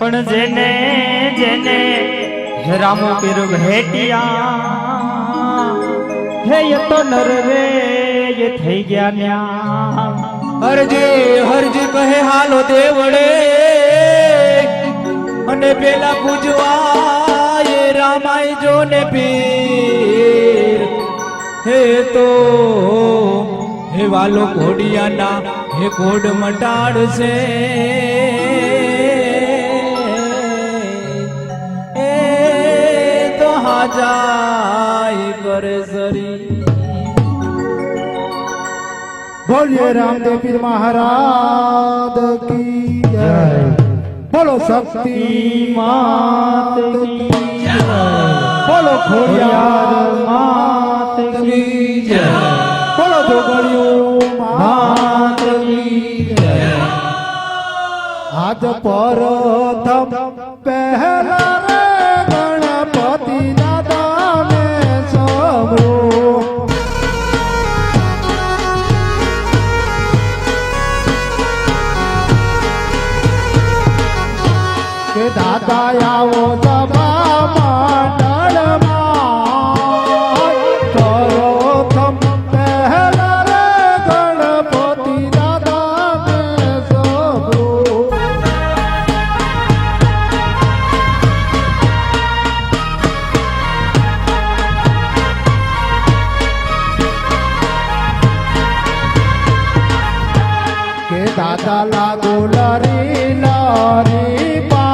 પણ જેને જેને હે રામો પીર ભેટિયા હે એ તો નર રે, એ થઈ ગયા ન્યા. હરજી હરજી કહે હાલો દેવડે. અને પેલા પૂજવા એ રામાય જો ને પીર. હે તો, હે વાલો ઘોડિયાના, હે કોડ મટાડશે બોલીએ રામદેવ પીર મહારાજ કી જય. બોલો શક્તિ માત કી જય. બોલો ખોડિયાર માત કી જય. બોલો જોગળિયું માત કી જય. આજ પ્રથમ પહેલા દાદા આવો સભા મંડળમાં. કરો તમ પહેલા રે ગણપતિ દાદા ને સભો કે લરી લરી પાય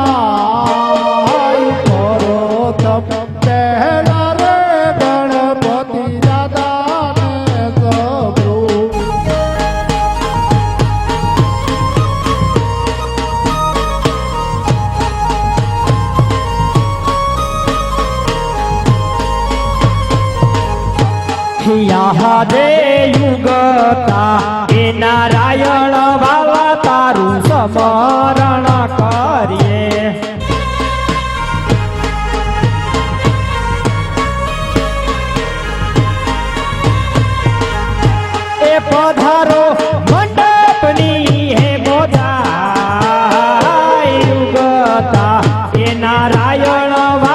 યા દે યુગતા, એ નારાયણ બાવા તારું સમરણ કરીએ. એ પધારો મંડપની હે બોધા યુગતા, એ નારાયણ બાવા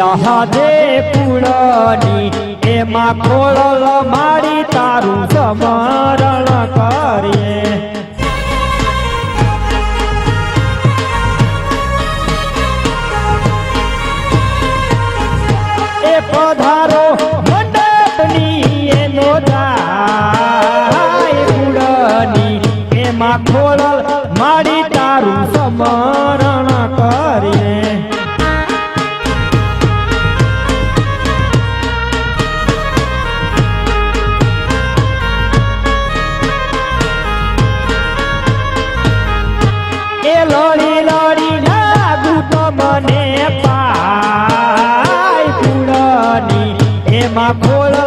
યહા દે પુળની એમાં ખોળલ મારી તારું સમરણ કરીએ. પધારો ખોળ